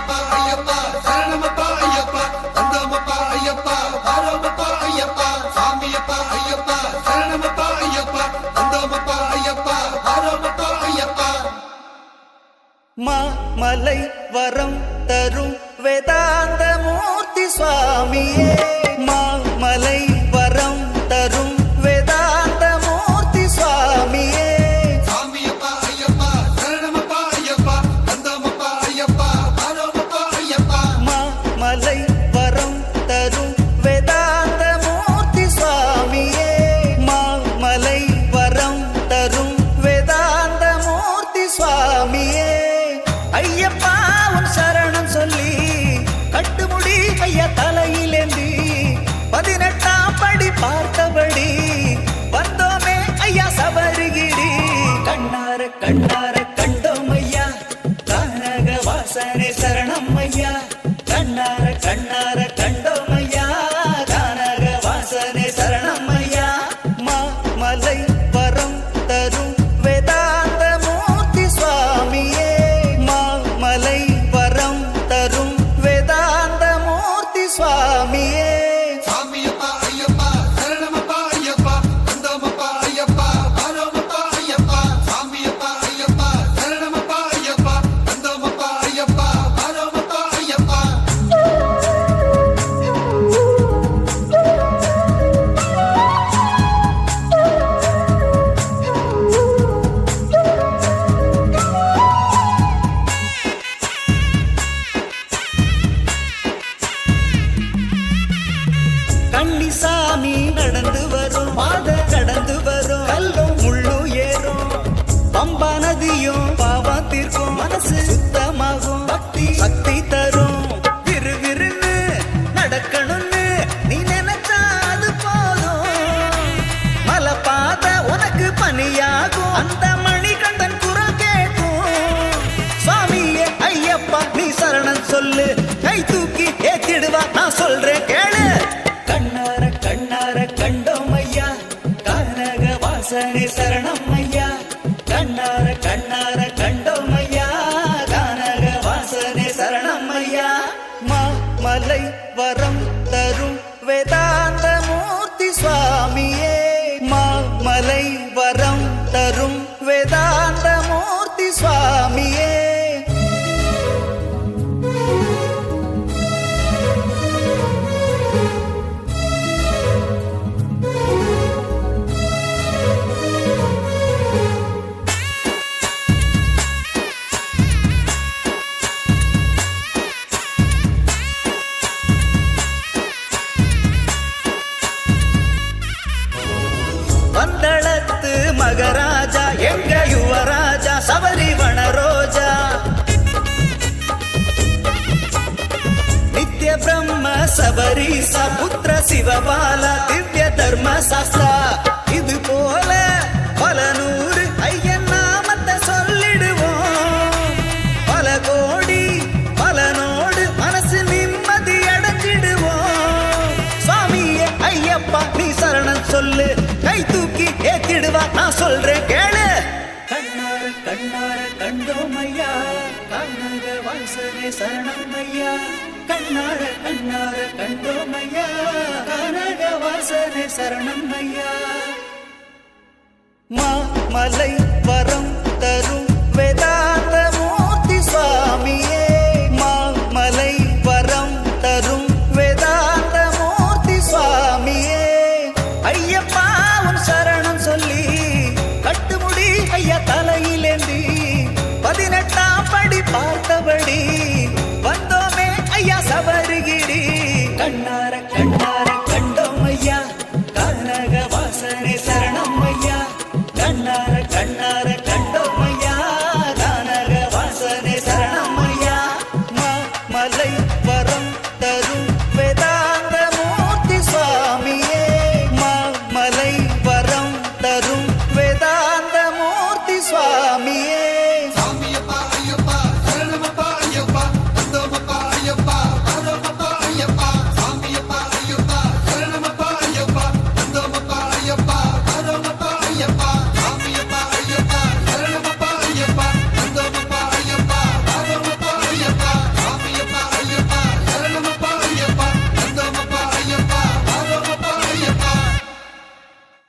ஐயப்பா ஐயப்பா. சரணமப்பா ஐயப்பா. வந்தோமப்பா ஐயப்பா. வாரோமப்பா ஐயப்பா. சாமியப்பா ஐயப்பா. சரணமப்பா ஐயப்பா. வந்தோமப்பா ஐயப்பா. வாரோமப்பா ஐயப்பா. மாமலை வரம் தரும் வேதாந்த மனசு சுத்தமாகும். பக்தி சக்தி தரும். விறுவிறுன்னு நடக்கணும்னு நீ நினைச்சா அது போதும். மலப்பாத உனக்கு அந்த யுவராஜா எங்க யுவராஜா சபரி வனரோஜா நித்ய பிரம்ம சபரி சபுத்திர சிவபால திவ்ய தர்ம சாஸ்திரா? ஏத்திடுவா நான் சொல்றேன் கேளு. கண்ணார கண்ணார கண்டோமையா கண்ணார வாசரே சரணமையா கண்ணார கண்ணார கண்டோமையா கனக வாசரே சரணமையா மாமலை வரம் தரும் சபடி வந்தோமே ஐயா சபருகிடி கண்ணார கண்ணார கண்டோம் ஐயா.